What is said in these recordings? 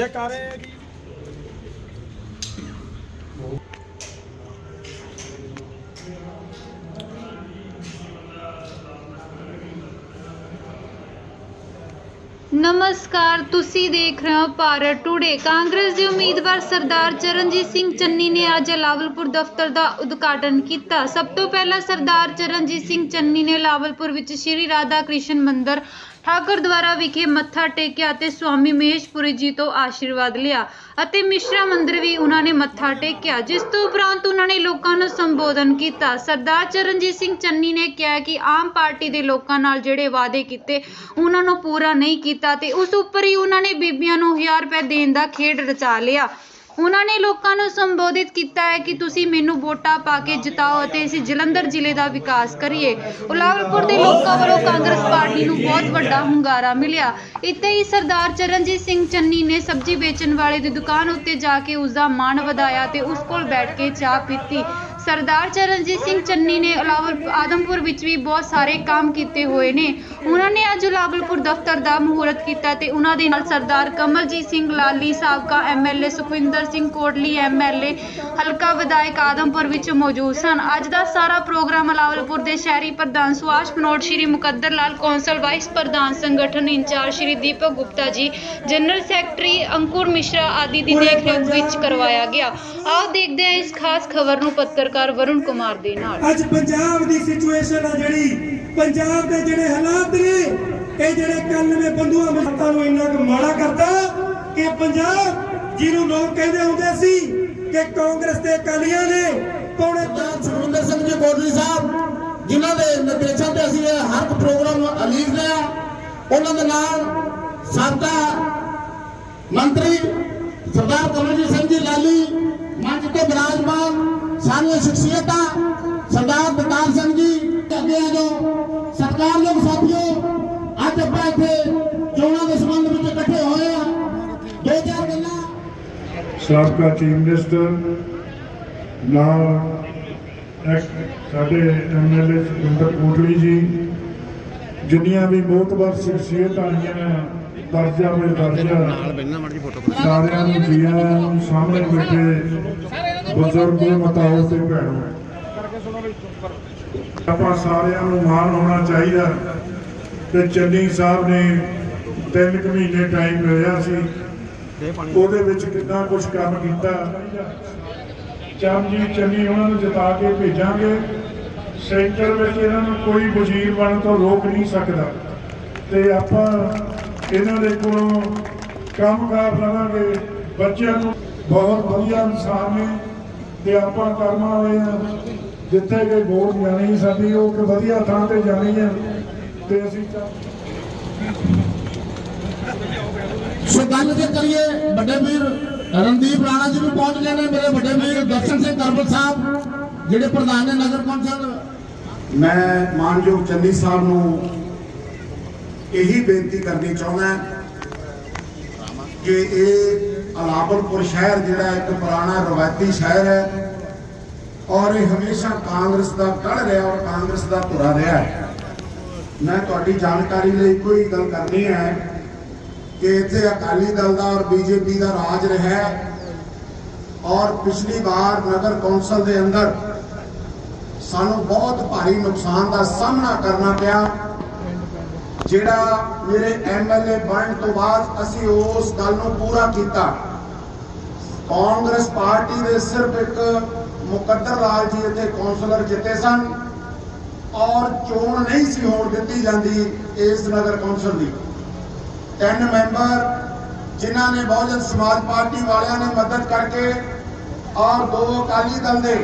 ਜੈਕਾਰੇ ਦੀ ਨਮਸਕਾਰ, ਤੁਸੀਂ ਦੇਖ ਰਹੇ ਹੋ ਭਾਰਤ ਟੁਡੇ ਕਾਂਗਰਸ ਦੇ ਉਮੀਦਵਾਰ ਸਰਦਾਰ ਚਰਨਜੀਤ ਸਿੰਘ ਚੰਨੀ ਨੇ ਅੱਜ ਲਾਵਲਪੁਰ ਦਫ਼ਤਰ ਦਾ ਉਦਘਾਟਨ ਕੀਤਾ। ਸਭ ਤੋਂ ਪਹਿਲਾਂ ਸਰਦਾਰ ਚਰਨਜੀਤ ਸਿੰਘ ਚੰਨੀ ਨੇ ਲਾਵਲਪੁਰ ਵਿੱਚ ਸ਼੍ਰੀ ਰਾਧਾ ਕ੍ਰਿਸ਼ਨ ਮੰਦਿਰ ਠਾਕਰ ਦੁਆਰਾ ਵਿਖੇ ਮੱਥਾ ਟੇਕਿਆ ਅਤੇ ਸਵਾਮੀ ਮਹੇਸ਼ਪੁਰੀ ਜੀ ਤੋਂ ਆਸ਼ੀਰਵਾਦ ਲਿਆ ਅਤੇ ਮਿਸ਼ਰਾ ਮੰਦਿਰ ਵੀ ਉਹਨਾਂ ਨੇ ਮੱਥਾ ਟੇਕਿਆ, ਜਿਸ ਤੋਂ ਉਪਰੰਤ ਉਹਨਾਂ ਨੇ ਲੋਕਾਂ ਨੂੰ ਸੰਬੋਧਨ ਕੀਤਾ। ਸਰਦਾਰ ਚਰਨਜੀਤ ਸਿੰਘ ਚੰਨੀ ਨੇ ਕਿਹਾ ਕਿ ਆਮ ਪਾਰਟੀ ਦੇ ਲੋਕਾਂ ਨਾਲ ਜਿਹੜੇ ਵਾਅਦੇ ਕੀਤੇ, ਉਹਨਾਂ ਨੂੰ ਪੂਰਾ ਨਹੀਂ ਕੀਤਾ ਤੇ ਉਸ ਉੱਪਰ ਹੀ ਉਹਨਾਂ ਨੇ ਬੀਬੀਆਂ ਨੂੰ 1000 ਰੁਪਏ ਦੇਣ ਦਾ ਖੇਡ ਰਚਾ ਲਿਆ। ਉਹਨਾਂ ਨੇ ਲੋਕਾਂ ਨੂੰ ਸੰਬੋਧਿਤ ਕੀਤਾ ਹੈ ਕਿ ਤੁਸੀਂ ਮੈਨੂੰ ਵੋਟਾਂ ਪਾ ਕੇ ਜਿਤਾਓ ਅਤੇ ਅਸੀਂ ਜਲੰਧਰ ਜ਼ਿਲ੍ਹੇ ਦਾ ਵਿਕਾਸ ਕਰੀਏ। ਉਲਾਵਲਪੁਰ ਦੇ ਲੋਕਾਂ ਵੱਲੋਂ ਕਾਂਗਰਸ ਪਾਰਟੀ ਨੂੰ ਬਹੁਤ ਵੱਡਾ ਹੁੰਗਾਰਾ ਮਿਲਿਆ। ਇੱਥੇ ਹੀ ਸਰਦਾਰ ਚਰਨਜੀਤ ਸਿੰਘ ਚੰਨੀ ਨੇ ਸਬਜ਼ੀ ਵੇਚਣ ਵਾਲੇ ਦੀ ਦੁਕਾਨ ਉੱਤੇ ਜਾ ਕੇ ਉਸ ਦਾ ਮਾਣ ਵਧਾਇਆ ਤੇ ਉਸ ਕੋਲ ਬੈਠ ਕੇ ਚਾਹ ਪੀਤੀ। ਸਰਦਾਰ ਚਰਨਜੀਤ ਸਿੰਘ ਚੰਨੀ ਨੇ ਅਲਾਵਲ ਆਦਮਪੁਰ ਵਿੱਚ ਵੀ ਬਹੁਤ ਸਾਰੇ ਕੰਮ ਕੀਤੇ ਹੋਏ ਨੇ। ਉਹਨਾਂ ਨੇ ਅੱਜ ਉਲਾਵਲਪੁਰ ਦਫ਼ਤਰ ਦਾ ਮਹੂਰਤ ਕੀਤਾ ਤੇ ਉਹਨਾਂ ਦੇ ਨਾਲ ਸਰਦਾਰ ਕਮਲਜੀਤ ਸਿੰਘ ਲਾਲੀ, ਸਾਬਕਾ ਐਮਐਲਏ ਸੁਖਵਿੰਦਰ ਸਿੰਘ ਕੋਟਲੀ ਐਮਐਲਏ ਹਲਕਾ ਵਿਧਾਇਕ ਆਦਮਪੁਰ ਵਿੱਚ ਮੌਜੂਦ ਸਨ। ਅੱਜ ਦਾ ਸਾਰਾ ਪ੍ਰੋਗਰਾਮ ਅਲਾਵਲਪੁਰ ਦੇ ਸ਼ਹਿਰੀ ਪ੍ਰਧਾਨ ਸੁਆਸ਼ ਪਨੋਟ ਸ਼੍ਰੀ ਮੁਕੱਦਰ ਲਾਲ ਕੌਂਸਲ ਵਾਈਸ ਪ੍ਰਧਾਨ ਸੰਗਠਨ ਇੰਚਾਰਜ ਸ਼੍ਰੀ ਦੀਪਕ ਗੁਪਤਾ ਜੀ, ਜਨਰਲ ਸੈਕਟਰੀ ਅੰਕੁਰ ਮਿਸ਼ਰਾ ਆਦਿ ਦੀ ਦੇਖਰੇਖ ਵਿੱਚ ਕਰਵਾਇਆ ਗਿਆ। ਆਓ ਦੇਖਦੇ ਹਾਂ ਇਸ ਖਾਸ ਖਬਰ ਨੂੰ ਪੱਤਰ ਪੱਤਰਕਾਰ ਵਰੁਣ ਕੁਮਾਰ ਦੇ ਨਾਲ। ਅੱਜ ਪੰਜਾਬ ਦੀ ਸਿਚੁਏਸ਼ਨ ਆ ਜਿਹੜੀ ਪੰਜਾਬ ਦੇ ਜਿਹੜੇ ਹਾਲਾਤ ਨੇ ਇਹ ਜਿਹੜੇ 91 ਬੰਦੂਆਂ ਮਸਤਾਂ ਨੂੰ ਇੰਨਾ ਕੁ ਮਾੜਾ ਕਰਤਾ ਕਿ ਪੰਜਾਬ ਜਿਹਨੂੰ ਲੋਕ ਕਹਿੰਦੇ ਹੁੰਦੇ ਸੀ ਕਿ ਕਾਂਗਰਸ ਤੇ ਅਕਾਲੀਆਂ ਨੇ ਪੌਣੇ ਸਰਦਾਰ ਸੁਖਵਿੰਦਰ ਸਿੰਘ ਜੀ ਕੋਟਲੀ ਸਾਹਿਬ ਜਿਨ੍ਹਾਂ ਦੇ ਨਿਰਦੇਸ਼ਾਂ ਤੇ ਅਸੀਂ ਇਹ ਹਰ ਪ੍ਰੋਗਰਾਮ ਅਲੀਫ ਲਿਆ ਉਹਨਾਂ ਦੇ ਨਾਲ ਸਾਬਕਾ ਮੰਤਰੀ ਸਰਦਾਰ ਕਮਲਜੀਤ ਸਿੰਘ ਜੀ ਲਾਲੀ ਮੰਚ ਤੇ ਬਿਰਾਜਮਾਨ ਸਾਰੀਆਂ ਸ਼ਖਸੀਅਤਾਂ, ਸਰਦਾਰ ਬਲਕਾਰ ਸਿੰਘ ਜੀ ਅੱਗੇ ਆ ਜੋ ਸਤਿਕਾਰਯੋਗ ਸਾਥੀਓ, ਅੱਜ ਆਪਾਂ ਇੱਥੇ ਚੋਣਾਂ ਦੇ ਸੰਬੰਧ ਵਿੱਚ ਇਕੱਠੇ ਹੋਏ ਆ ਦੋ ਚਾਰ ਗੱਲਾਂ। ਸਾਬਕਾ ਚੀਫ ਮਿਨਿਸਟਰ, ਨਾਲ ਸਾਡੇ ਐਮਐਲਏ ਸੁਰਿੰਦਰ ਕੋਟਲੀ ਜੀ ਜਿੰਨੀਆਂ ਵੀ ਮੋਤਬਰ ਸ਼ਖਸੀਅਤ ਆਈਆਂ ਦਰਜਾ ਵਿੱਚ ਦਰਜਾ ਸਾਰਿਆਂ ਨੂੰ ਜੀਆਂ ਨੂੰ ਸਾਹਮਣੇ ਬੈਠੇ ਬਜ਼ੁਰਗ ਮਤਾਓ ਤੇ ਭੈਣੋ। ਆਪਾਂ ਸਾਰਿਆਂ ਨੂੰ ਮਾਣ ਹੋਣਾ ਚਾਹੀਦਾ। ਤੇ ਚੰਨੀ ਸਾਹਿਬ ਨੇ ਤਿੰਨ ਕੁ ਮਹੀਨੇ ਟਾਈਮ ਮਿਲਿਆ ਸੀ। ਉਹਦੇ ਵਿੱਚ ਕਿੰਨਾ ਕੁਝ ਕੰਮ ਕੀਤਾ। ਚਰਨਜੀਤ ਚੰਨੀ ਉਹਨਾਂ ਨੂੰ ਜਿਤਾ ਕੇ ਭੇਜਾਂਗੇ। ਸੈਂਟਰ ਵਿੱਚ ਇਹਨਾਂ ਨੂੰ ਕੋਈ ਵਜ਼ੀਰ ਬਣਨ ਤੋਂ ਰੋਕ ਨਹੀਂ ਸਕਦਾ। ਤੇ ਆਪਾਂ ਇਹਨਾਂ ਦੇ ਕੋਲੋਂ ਕੰਮ ਲਵਾਂਗੇ ਬੱਚਿਆਂ ਨੂੰ ਬਹੁਤ ਵਧੀਆ ਇਨਸਾਨ ਨੇ ਤੇ ਆਪਾਂ ਕਰਮਾਂ ਵਾਲੇ ਆ। ਜਿੱਥੇ ਕਿ ਵੋਟ ਜਾਣੀ ਸਾਡੀ, ਉਹ ਕਿ ਵਧੀਆ ਥਾਂ ਤੇ ਜਾਣੀ ਹੈ। ਤੇ ਅਸੀਂ ਸੋ ਗੱਲ ਜੇ ਕਰੀਏ, ਵੱਡੇ ਵੀਰ ਰਣਦੀਪ ਰਾਣਾ ਜੀ ਵੀ ਪਹੁੰਚ ਗਏ ਨੇ ਮੇਰੇ ਵੱਡੇ ਵੀਰ ਦਰਸ਼ਨ ਸਿੰਘ ਕਰਬਲ ਸਾਹਿਬ। ਜਿਹੜੇ ਪ੍ਰਧਾਨ ਨੇ ਨਗਰ ਕੌਂਸਲ ਮੈਂ ਮਾਨਯੋਗ ਚੰਨੀ ਸਾਹਿਬ ਨੂੰ ਇਹੀ ਬੇਨਤੀ ਕਰਨੀ ਚਾਹੁੰਦਾ ਕਿ ਇਹ ਅਲਾਪਲਪੁਰ ਸ਼ਹਿਰ ਜਿਹੜਾ ਇੱਕ ਪੁਰਾਣਾ ਰਵਾਇਤੀ ਸ਼ਹਿਰ ਹੈ ਔਰ ਇਹ ਹਮੇਸ਼ਾ ਕਾਂਗਰਸ ਦਾ ਗੜ ਰਿਹਾ ਔਰ ਕਾਂਗਰਸ ਦਾ ਧੁਰਾ ਰਿਹਾ ਹੈ। ਮੈਂ ਤੁਹਾਡੀ ਜਾਣਕਾਰੀ ਲਈ ਕੋਈ ਗੱਲ ਕਰਨੀ ਹੈ ਕਿ ਇੱਥੇ ਅਕਾਲੀ ਦਲ ਦਾ ਔਰ ਬੀਜੇਪੀ ਦਾ ਰਾਜ ਰਿਹਾ ਔਰ ਪਿਛਲੀ ਵਾਰ ਨਗਰ ਕੌਂਸਲ ਦੇ ਅੰਦਰ ਸਾਨੂੰ ਬਹੁਤ ਭਾਰੀ ਨੁਕਸਾਨ ਦਾ ਸਾਹਮਣਾ ਕਰਨਾ ਪਿਆ। ਜਿਹੜਾ ਮੇਰੇ ਐਮਐਲਏ ਬਣਨ ਤੋਂ ਬਾਅਦ ਅਸੀਂ ਉਸ ਗੱਲ ਨੂੰ ਪੂਰਾ ਕੀਤਾ। ਕਾਂਗਰਸ ਪਾਰਟੀ ਦੇ ਸਿਰਫ ਇੱਕ ਮੁਕੱਦਰ ਲਾਲ ਜੀ ਇੱਥੇ ਕੌਂਸਲਰ ਜਿੱਤੇ ਸਨ ਔਰ ਚੋਣ ਨਹੀਂ ਸੀ ਹੋਣ ਦਿੱਤੀ ਜਾਂਦੀ ਇਸ ਨਗਰ ਕੌਂਸਲ ਦੀ। ਤਿੰਨ ਮੈਂਬਰ ਜਿਨ੍ਹਾਂ ਨੇ ਬਹੁਜਨ ਸਮਾਜ ਪਾਰਟੀ ਵਾਲਿਆਂ ਨੇ ਮਦਦ ਕਰਕੇ ਔਰ ਦੋ ਅਕਾਲੀ ਦਲ ਦੇ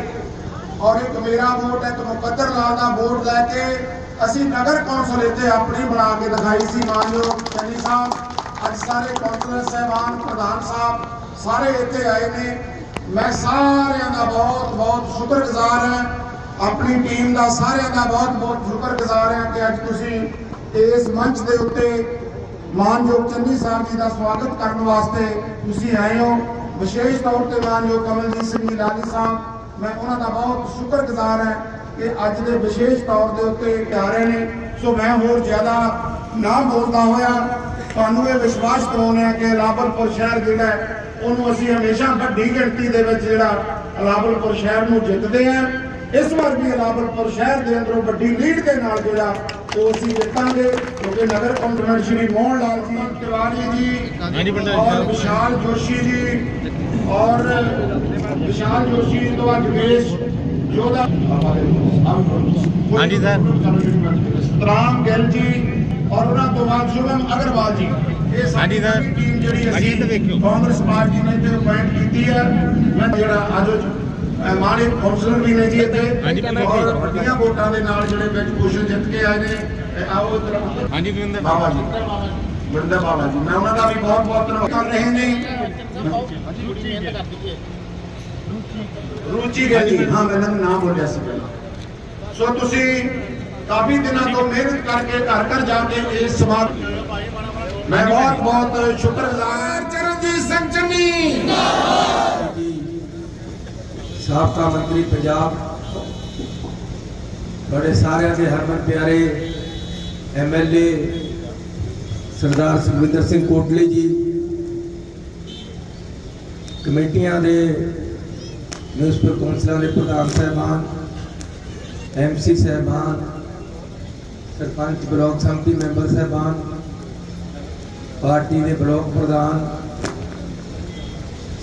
ਔਰ ਇੱਕ ਮੇਰਾ ਵੋਟ ਹੈ, ਇੱਕ ਮੁਕੱਦਰ ਲਾਲ ਦਾ ਵੋਟ ਲੈ ਕੇ ਅਸੀਂ ਨਗਰ ਕੌਂਸਲ ਇੱਥੇ ਆਪਣੀ ਬਣਾ ਕੇ ਦਿਖਾਈ ਸੀ। ਮਾਨਯੋਗ ਚੰਨੀ ਸਾਹਿਬ, ਅੱਜ ਸਾਰੇ ਕੌਂਸਲਰ ਸਹਿਬਾਨ, ਪ੍ਰਧਾਨ ਸਾਹਿਬ ਸਾਰੇ ਇੱਥੇ ਆਏ ਨੇ। ਮੈਂ ਸਾਰਿਆਂ ਦਾ ਬਹੁਤ ਬਹੁਤ ਸ਼ੁਕਰਗੁਜ਼ਾਰ ਹਾਂ। ਆਪਣੀ ਟੀਮ ਦਾ ਸਾਰਿਆਂ ਦਾ ਬਹੁਤ ਬਹੁਤ ਸ਼ੁਕਰਗੁਜ਼ਾਰ ਹਾਂ ਕਿ ਅੱਜ ਤੁਸੀਂ ਇਸ ਮੰਚ ਦੇ ਉੱਤੇ ਮਾਨਯੋਗ ਚੰਨੀ ਸਾਹਿਬ ਜੀ ਦਾ ਸਵਾਗਤ ਕਰਨ ਵਾਸਤੇ ਤੁਸੀਂ ਆਏ ਹੋ। ਵਿਸ਼ੇਸ਼ ਤੌਰ ਤੇ ਮਾਨਯੋਗ ਕਮਲਜੀਤ ਸਿੰਘ ਜੀ, ਲਾਲੀ ਸਾਹਿਬ ਮੈਂ ਉਹਨਾਂ ਦਾ ਬਹੁਤ ਸ਼ੁਕਰਗੁਜ਼ਾਰ ਹਾਂ ਕਿ ਅੱਜ ਦੇ ਵਿਸ਼ੇਸ਼ ਤੌਰ ਦੇ ਉੱਤੇ ਆ ਰਹੇ ਨੇ। ਸੋ ਮੈਂ ਹੋਰ ਜ਼ਿਆਦਾ ਨਾ ਬੋਲਦਾ ਹੋਇਆ ਤੁਹਾਨੂੰ ਇਹ ਵਿਸ਼ਵਾਸ ਦਿਵਾਉਂਦੇ ਆ ਕਿ ਲਾਬਲਪੁਰ ਸ਼ਹਿਰ ਜਿਹੜਾ ਹੈ, ਉਹਨੂੰ ਅਸੀਂ ਹਮੇਸ਼ਾ ਵੱਡੀ ਗਿਣਤੀ ਦੇ ਵਿੱਚ ਜਿਹੜਾ ਲਾਬਲਪੁਰ ਸ਼ਹਿਰ ਨੂੰ ਜਿੱਤਦੇ ਆ ਇਸ ਵਾਰ ਵੀ ਲਾਬਲਪੁਰ ਸ਼ਹਿਰ ਦੇ ਅੰਦਰੋਂ ਵੱਡੀ ਲੀਡ ਦੇ ਨਾਲ ਜਿਹੜਾ ਉਹ ਅਸੀਂ ਜਿੱਤਾਂਗੇ ਕਿਉਂਕਿ ਨਗਰ ਕੌਂਸਲਰ ਸ਼੍ਰੀ ਮੋਹਨ ਲਾਲ ਜੀ ਤਿਵਾੜੀ ਜੀ ਔਰ ਵਿਸ਼ਾਲ ਜੋਸ਼ੀ ਜੀ ਔਰ ਵਿਸ਼ਾਲ ਜੋਸ਼ੀ ਤੋਂ ਅੱਜ ਵੇਸ਼ ਯੋਧਾ। ਹਾਂਜੀ ਸਰ। ਸਤਰਾਮ ਗਿੱਲ ਜੀ ਔਰ ਉਹਨਾਂ ਤੋਂ ਬਾਅਦ ਸ਼ੁਭਮ ਅਗਰਵਾਲ ਜੀ। ਇਹ ਸਾਡੀ ਟੀਮ ਜਿਹੜੀ ਅਸੀਂ ਕਾਂਗਰਸ ਪਾਰਟੀ ਨੇ ਤੇ ਅਪਾਇੰਟ ਕੀਤੀ ਹੈ। ਜਿਹੜਾ ਅੱਜ ਮਾਨਿਕ ਕਾਉਂਸਲਰ ਵੀ ਨੇ ਜੀ ਇੱਥੇ। ਔਰ ਵੱਡੀਆਂ ਵੋਟਾਂ ਦੇ ਨਾਲ ਜਿਹੜੇ ਵਿੱਚ ਕੁਸ਼ਨ ਜਿੱਤ ਕੇ ਆਏ ਨੇ ਆਓ ਇਧਰ ਹਾਂਜੀ ਦਵਿੰਦਰ ਬਾਬਾ ਜੀ। ਵਰਿੰਦਰ ਬਾਬਾ ਜੀ। ਮੈਂ ਉਹਨਾਂ ਦਾ ਵੀ ਬਹੁਤ ਬਹੁਤ ਧੰਨਵਾਦ ਕਰ ਰਹੇ ਨੇ ਰੁਚੀ ਜੀ। ਹਾਂ ਮੈਂ ਨਾਮ ਬੋਲਿਆ ਸੀ ਪਹਿਲਾਂ। ਸੋ ਤੁਸੀਂ ਕਾਫੀ ਦਿਨਾਂ ਤੋਂ ਮਿਹਨਤ ਕਰਕੇ ਘਰ ਘਰ ਜਾ ਕੇ ਇਸ ਸਮਾਜ ਮੈਂ ਬਹੁਤ ਬਹੁਤ ਸ਼ੁਕਰਗੁਜ਼ਾਰ। ਚਰਨਜੀਤ ਸਿੰਘ ਚੰਨੀ। ਸਾਬਕਾ ਮੰਤਰੀ ਪੰਜਾਬ ਬੜੇ ਸਾਰਿਆਂ ਦੇ ਹਰਮਨ ਪਿਆਰੇ ਐਮਐਲਏ ਸਰਦਾਰ ਸੁਖਵਿੰਦਰ ਸਿੰਘ ਕੋਟਲੀ ਜੀ, ਕਮੇਟੀਆਂ ਦੇ ਮਿਊਨਿਸਪਲ ਕੌਂਸਲਾਂ ਦੇ ਪ੍ਰਧਾਨ ਸਹਿਬਾਨ ਐਮਸੀ ਸਹਿਬਾਨ, ਸਰਪੰਚ ਬਲਾਕ ਸੰਮਤੀ ਮੈਂਬਰ ਸਹਿਬਾਨ, ਪਾਰਟੀ ਦੇ ਬਲਾਕ ਪ੍ਰਧਾਨ,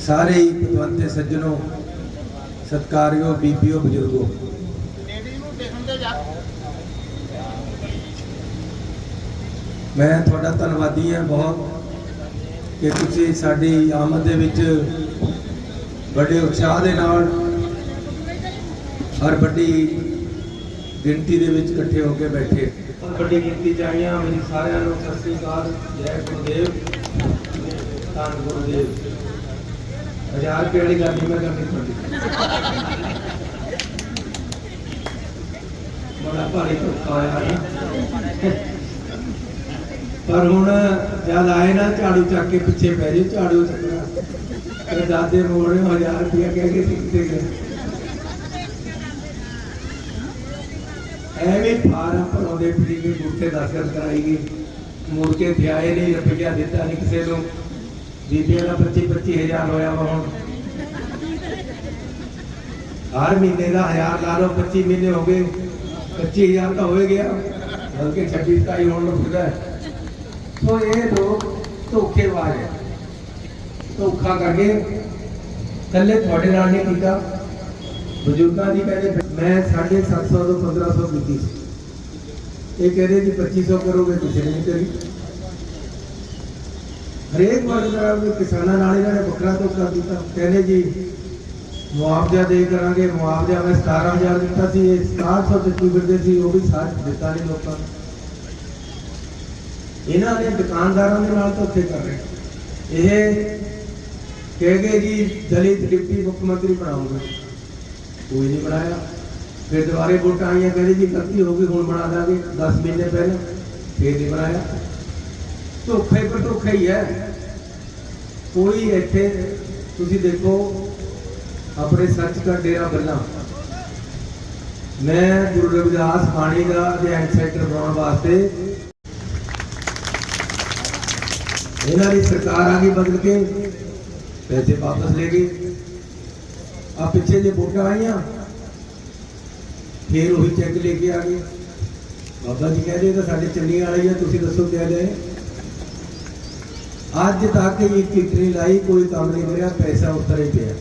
ਸਾਰੇ ਹੀ ਪਤਵੰਤੇ ਸੱਜਣੋ ਸਤਕਾਰਿਓ ਬੀਬੀਓ ਬਜ਼ੁਰਗੋ। ਮੈਂ ਤੁਹਾਡਾ ਧੰਨਵਾਦੀ ਹਾਂ ਬਹੁਤ ਕਿ ਤੁਸੀਂ ਸਾਡੀ ਆਮਦ ਦੇ ਵਿੱਚ ਬੜੇ ਉਤਸ਼ਾਹ ਦੇ ਨਾਲ ਹਰ ਵੱਡੀ ਗਿਣਤੀ ਦੇ ਵਿੱਚ ਇਕੱਠੇ ਹੋ ਕੇ ਬੈਠੇ। ਵੱਡੀ ਗਿਣਤੀ ਚ ਆਈਆਂ ਮੇਰੀ ਸਾਰਿਆਂ ਨੂੰ ਸਤਿ ਸ੍ਰੀ ਅਕਾਲ। ਜੈ ਗੁਰਦੇਵ। ਧੰਨ ਗੁਰਦੇਵ। ਹਜ਼ਾਰ ਰੁਪਏ ਵਾਲੀ ਗੱਲ ਨਹੀਂ ਮੈਂ ਕਰਨੀ ਤੁਹਾਡੀ। ਬੜਾ ਭਾਰੀ ਧੋਖਾ ਹੋਇਆ ਨਾ। ਪਰ ਹੁਣ ਜਦ ਆਏ ਨਾ ਝਾੜੂ ਚੱਕ ਕੇ ਪਿੱਛੇ ਪੈ ਜੇ ਝਾੜੂ ਚੱਕਣਾ। ਤੇ ਦਾਦੇ ਮੋੜੇ ਹਜ਼ਾਰ ਰੁਪਇਆ ਕਹਿ ਕੇ ਸਿੱਖਦੇ ਗਏ। ਐਵੇਂ ਫਾਰਮ ਭਰਾਉਂਦੇ ਫਿਰੀ ਗਏ ਬੂਟੇ ਦਾਖਲ ਕਰਾਈ ਗਈ ਮੁੜ ਕੇ ਥਿਆਏ ਨਹੀਂ ਰੁਪਇਆ ਦਿੱਤਾ ਨਹੀਂ ਕਿਸੇ ਨੂੰ। ਬੀਬੀਆਂ ਦਾ 25 25000 ਹੋਇਆ ਵਾ ਹੁਣ। ਹਰ ਮਹੀਨੇ ਦਾ ਹਜ਼ਾਰ ਲਾ ਲਓ 25 ਮਹੀਨੇ ਹੋ ਗਏ। 25000 ਤਾਂ ਹੋਏ ਗਿਆ। ਬਲਕਿ 26 27 ਹੋਣ ਨੂੰ ਸੋ ਇਹ ਲੋਕ ਧੋਖੇਬਾਜ਼ ਹੈ। ਧੋਖਾ ਕਰਕੇ ਕੱਲੇ ਤੁਹਾਡੇ ਨਾਲ ਨਹੀਂ ਕੀਤਾ। ਬਜ਼ੁਰਗਾਂ ਦੀ ਕਹਿੰਦੇ, ਮੈਂ 750 ਤੋਂ 1500 ਕੀਤੀ ਸੀ। ਇਹ ਕਹਿੰਦੇ ਜੀ 2500 ਕਰੋਗੇ ਤੁਸੀਂ ਨਹੀਂ ਕਰੀ। ਹਰੇਕ ਵਾਰ ਜਿਹੜਾ ਵੀ ਕਿਸਾਨਾਂ ਨਾਲ ਇਹਨਾਂ ਨੇ ਵੱਖਰਾ ਧੋਖਾ ਕੀਤਾ। ਕਹਿੰਦੇ ਜੀ, ਮੁਆਵਜ਼ਾ ਦੇ ਕਰਾਂਗੇ, ਮੁਆਵਜ਼ਾ ਮੈਂ 17000 ਦਿੱਤਾ ਸੀ, ਇਹ 6700 ਦਿੱਤੀ ਫਿਰਦੇ ਸੀ, ਉਹ ਵੀ ਸਾਥ ਦਿੱਤਾ ਨਹੀਂ ਲੋਕਾਂ ਨੂੰ। ਇਹਨਾਂ ਨੇ ਦੁਕਾਨਦਾਰਾਂ ਦੇ ਨਾਲ ਧੋਖੇ ਕਰ ਰਹੇ ਇਹ ਕਹਿ ਗਏ ਜੀ, ਦਲਿਤ ਡਿਪਟੀ ਮੁੱਖ ਮੰਤਰੀ ਬਣਾਉਂਗੇ। ਕੋਈ ਨਹੀਂ ਬਣਾਇਆ। ਫਿਰ ਦੁਬਾਰੇ ਵੋਟਾਂ ਆਈਆਂ, ਕਹਿੰਦੇ ਜੀ, ਗਲਤੀ ਹੋ ਗਈ, ਹੁਣ ਬਣਾ ਦਾਂਗੇ। 10 ਮਹੀਨੇ ਪਹਿਲਾਂ, ਫਿਰ ਨਹੀਂ ਬਣਾਇਆ। ਧੋਖੇ ਪਰ ਧੋਖਾ ਹੀ ਹੈ। ਕੋਈ ਇੱਥੇ, ਤੁਸੀਂ ਦੇਖੋ, ਆਪਣੇ ਸੱਚ ਦਾ ਡੇਰਾ ਬੱਲਾ ਮੈਂ ਗੁਰੂ ਰਵਿਦਾਸ ਬਾਣੀ ਦਾ ਅਧਿਐਨ ਸੈਂਟਰ ਬਣਾਉਣ ਵਾਸਤੇ ਇਹਨਾਂ ਦੀ ਸਰਕਾਰ ਆ ਗਈ ਬਦਲ ਕੇ, ਪੈਸੇ ਵਾਪਸ ਲੈ ਗਈ ਆ ਪਿੱਛੇ ਜੇ ਵੋਟਾਂ ਆਈਆਂ, ਫਿਰ ਉਹੀ ਚੈੱਕ ਲੈ ਕੇ ਆ ਗਏ। ਬਾਬਾ ਜੀ ਕਹਿੰਦੇ ਇਹ ਤਾਂ ਸਾਡੇ ਚੰਨੀ ਵਾਲੇ ਆ, ਤੁਸੀਂ ਦੱਸੋ ਕਿਆ ਲੈ ਅੱਜ ਤੱਕ ਇਹ ਕਿਟਰੀ ਲਾਈ ਕੋਈ ਕੰਮ ਨਹੀਂ ਕਰਿਆ ਪੈਸਾ ਉੱਤਰ ਹੀ ਪਿਆ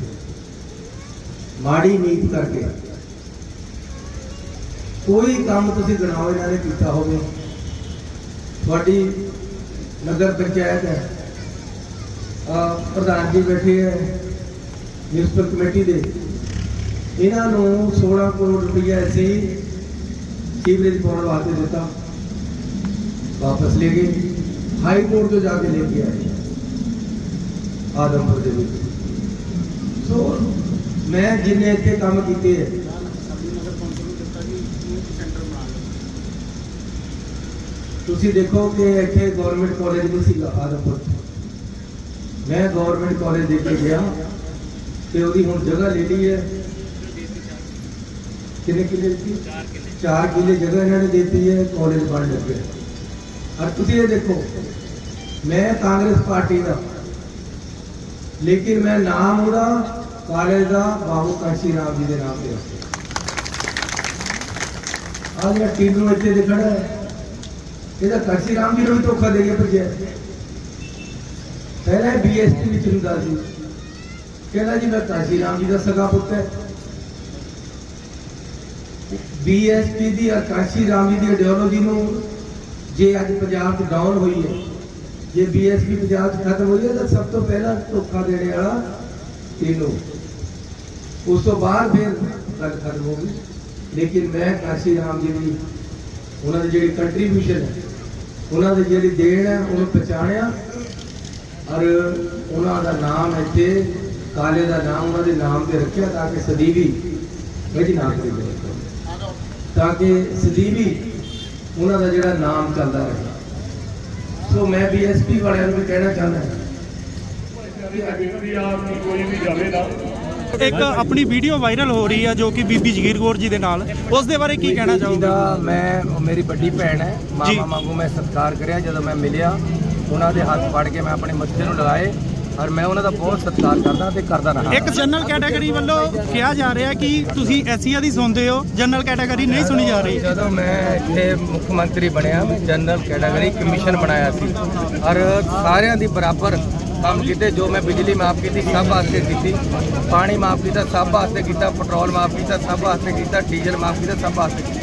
ਮਾੜੀ ਨੀਤ ਕਰਕੇ ਕੋਈ ਕੰਮ ਤੁਸੀਂ ਗਣਾਓ ਇਹਨਾਂ ਨੇ ਕੀਤਾ ਹੋਵੇ ਤੁਹਾਡੀ ਨਗਰ ਪੰਚਾਇਤ ਹੈ ਆ ਪ੍ਰਧਾਨ ਜੀ ਬੈਠੇ ਹੈ ਮਿਊਨਿਸਪਲ ਕਮੇਟੀ ਦੇ ਇਹਨਾਂ ਨੂੰ 16 ਕਰੋੜ ਰੁਪਈਆ ਅਸੀਂ ਸੀਵਰੇਜ ਪਾਉਣ ਵਾਸਤੇ ਦਿੱਤਾ ਵਾਪਸ ਲੈ ਗਏ ਹਾਈ ਕੋਰਟ ਤੋਂ ਜਾ ਕੇ ਲੈ ਕੇ ਆਏ। ਆਦਮਪੁਰ ਦੇ ਵਿੱਚ। ਸੋ ਮੈਂ ਜਿੰਨੇ ਇੱਥੇ ਕੰਮ ਕੀਤੇ ਹੈ ਤੁਸੀਂ ਦੇਖੋ ਕਿ ਇੱਥੇ ਗਵਰਨਮੈਂਟ ਕਾਲਜ ਨਹੀਂ ਸੀਗਾ ਆਦਮਪੁਰ ਮੈਂ ਗਵਰਨਮੈਂਟ ਕਾਲਜ ਦੇ ਕੇ ਗਿਆ ਤੇ ਉਹਦੀ ਹੁਣ ਜਗ੍ਹਾ ਲੈ ਲਈ ਹੈ। ਕਿੰਨੇ ਕਿੱਲੇ ਦਿੱਤੀ 4 ਕਿੱਲੇ। 4 ਕਿੱਲੇ ਜਗ੍ਹਾ ਇਹਨਾਂ ਨੇ ਦਿੱਤੀ ਹੈ ਕਾਲਜ ਬਣ ਲੱਗਿਆ ਔਰ ਤੁਸੀਂ ਇਹ ਦੇਖੋ, ਮੈਂ ਕਾਂਗਰਸ ਪਾਰਟੀ ਦਾ, ਲੇਕਿਨ ਮੈਂ ਨਾਮ ਉਹਦਾ ਕਾਲਜ ਦਾ ਬਾਬੂ ਕਾਸ਼ੀ ਰਾਮ ਜੀ ਦੇ ਨਾਮ ਤੇ ਰੱਖਿਆ। ਆ ਜਿਹੜਾ ਟੀਨੂ ਇੱਥੇ ਦੇ ਖੜਾ ਹੈ ਇਹਦਾ ਕਾਸ਼ੀ ਰਾਮ ਜੀ ਨੂੰ ਵੀ ਧੋਖਾ ਦੇ ਕੇ ਭੇਜਿਆ। ਪਹਿਲਾਂ ਬੀਐਸਪੀ ਵਿੱਚ ਹੁੰਦਾ ਸੀ। ਕਹਿੰਦਾ ਜੀ, ਮੈਂ ਕਾਸ਼ੀ ਰਾਮ ਜੀ ਦਾ ਸਗਾ ਪੁੱਤ ਹੈ। ਬੀਐਸਪੀ ਦੀ ਆਕਾਸ਼ੀ ਰਾਮ ਜੀ ਦੀ ਆਈਡੀਓਲੋਜੀ ਨੂੰ ਜੇ ਅੱਜ ਪੰਜਾਬ 'ਚ ਡਾਊਨ ਹੋਈ ਹੈ, ਜੇ ਬੀਐਸਪੀ ਪੰਜਾਬ 'ਚ ਖਤਮ ਹੋਈ ਹੈ, ਤਾਂ ਸਭ ਤੋਂ ਪਹਿਲਾਂ ਧੋਖਾ ਦੇਣੇ ਵਾਲਾ ਤੀਨੂ। ਉਸ ਤੋਂ ਬਾਅਦ ਫਿਰ ਗੱਲ ਖਤਮ ਹੋ ਗਈ। ਲੇਕਿਨ ਮੈਂ ਕਾਸ਼ੀ ਰਾਮ ਜੀ ਦੀ, ਉਹਨਾਂ ਦੀ ਜਿਹੜੀ ਕੰਟਰੀਬਿਊਸ਼ਨ ਹੈ, ਉਹਨਾਂ ਦੀ ਜਿਹੜੀ ਦੇਣ ਹੈ, ਉਹਨੂੰ ਪਛਾਣਿਆ। ਔਰ ਉਹਨਾਂ ਦਾ ਨਾਮ ਇੱਥੇ, ਕਾਲੇ ਦਾ ਨਾਮ, ਉਹਨਾਂ ਦੇ ਨਾਮ ਤੇ ਰੱਖਿਆ ਤਾਂ ਕਿ ਸਦੀਵੀ ਵਿੱਚ ਨਾਮ ਤੇ ਤਾਂ ਕਿ ਸਦੀਵੀ ਉਹਨਾਂ ਦਾ ਜਿਹੜਾ ਨਾਮ ਚੱਲਦਾ ਰਹੇ। ਸੋ ਮੈਂ ਬੀਐਸਪੀ ਵਾਲਿਆਂ ਨੂੰ ਵੀ ਕਹਿਣਾ ਚਾਹੁੰਦਾ ਇੱਕ ਆਪਣੀ ਵੀਡੀਓ ਵਾਇਰਲ ਹੋ ਰਹੀ ਹੈ ਜੋ ਕਿ ਬੀਬੀ ਜਗੀਰ ਕੌਰ ਜੀ ਦੇ ਨਾਲ। ਉਸ ਦੇ ਬਾਰੇ ਕੀ ਕਹਿਣਾ ਚਾਹੋਗੇ? ਮੈਂ ਮੇਰੀ ਵੱਡੀ ਭੈਣ ਹੈ। ਮਾਮਾ ਵਾਂਗੂ ਮੈਂ ਸਤਿਕਾਰ ਕਰਿਆ ਜਦੋਂ ਮੈਂ ਮਿਲਿਆ। ਉਹਨਾਂ ਦੇ ਹੱਥ ਫੜ ਕੇ ਮੈਂ ਆਪਣੇ ਮੱਥੇ ਨੂੰ ਲਗਾਏ। ਔਰ ਮੈਂ ਉਹਨਾਂ ਦਾ ਬਹੁਤ ਸਤਿਕਾਰ ਕਰਦਾ ਤੇ ਕਰਦਾ ਰਹਾ। ਇੱਕ ਜਨਰਲ ਕੈਟਾਗਰੀ ਵੱਲੋਂ ਕਿਹਾ ਜਾ ਰਿਹਾ ਕਿ ਤੁਸੀਂ ਐਸੀਆ ਦੀ ਸੁਣਦੇ ਹੋ ਜਨਰਲ ਕੈਟਾਗਰੀ ਨਹੀਂ ਸੁਣੀ ਜਾ ਰਹੀ। ਜਦੋਂ ਮੈਂ ਇੱਥੇ ਮੁੱਖ ਮੰਤਰੀ ਬਣਿਆ ਮੈਂ ਜਨਰਲ ਕੈਟਾਗਰੀ ਕਮਿਸ਼ਨ ਬਣਾਇਆ ਸੀ। ਔਰ ਸਾਰਿਆਂ ਦੀ ਬਰਾਬਰ ਕੰਮ ਕੀਤੇ ਜੋ ਮੈਂ ਬਿਜਲੀ ਮਾਫ ਕੀਤੀ ਸਭ ਵਾਸਤੇ ਕੀਤੀ। ਪਾਣੀ ਮਾਫ ਕੀਤਾ ਸਭ ਵਾਸਤੇ ਕੀਤਾ ਪੈਟਰੋਲ ਮਾਫ ਕੀਤਾ ਸਭ ਵਾਸਤੇ ਕੀਤਾ ਡੀਜ਼ਲ ਮਾਫ ਕੀਤਾ ਸਭ ਵਾਸਤੇ ਕੀਤਾ।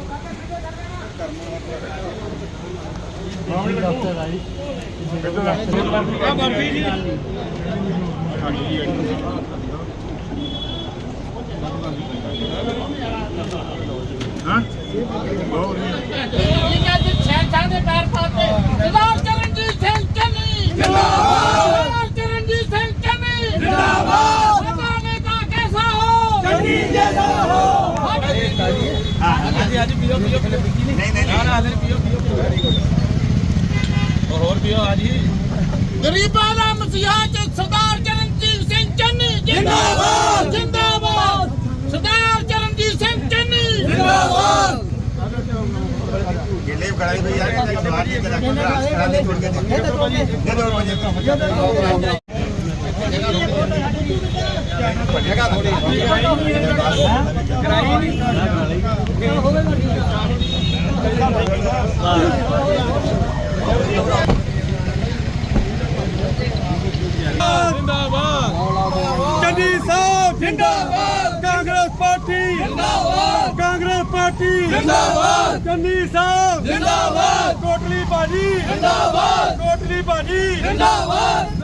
ਸਰਦਾਰ ਚਰਨਜੀਤ ਸਿੰਘ ਚੰਨੀ ਜਿੰਦਾਬਾਦ ਚਰਨਜੀਤ ਸਿੰਘ ਚੰਨੀ ਜਿੰਦਾਬਾਦ ਸਭਾ ਨੇਤਾ ਕੈਸਾ ਹੋ ਚੰਨੀ ਜੈਸਾ ਹੋ ਗਰੀਬਾਂ ਦਾ ਮਸੀਹਾ ਚ ਸਰਦਾਰ ਚਰਨਜੀਤ ਸਿੰਘ ਚੰਨੀ। ਜਿੰਦਾਬਾਦ! ਜਿੰਦਾਬਾਦ! ਸਰਦਾਰ ਚਰਨਜੀਤ ਸਿੰਘ ਚੰਨੀ। ਜਿੰਦਾਬਾਦ! ਚੰਨੀ ਸਾਹਿਬ ਜਿੰਦਾਬਾਦ। ਕਾਂਗਰਸ ਪਾਰਟੀ ਜਿੰਦਾਬਾਦ। ਕਾਂਗਰਸ ਪਾਰਟੀ ਜਿੰਦਾਬਾਦ। ਚੰਨੀ ਸਾਹਿਬ ਜਿੰਦਾਬਾਦ ਕੋਟਲੀ ਬਾਜੀ ਜਿੰਦਾਬਾਦ। ਕੋਟਲੀ ਬਾਜੀ ਜਿੰਦਾਬਾਦ।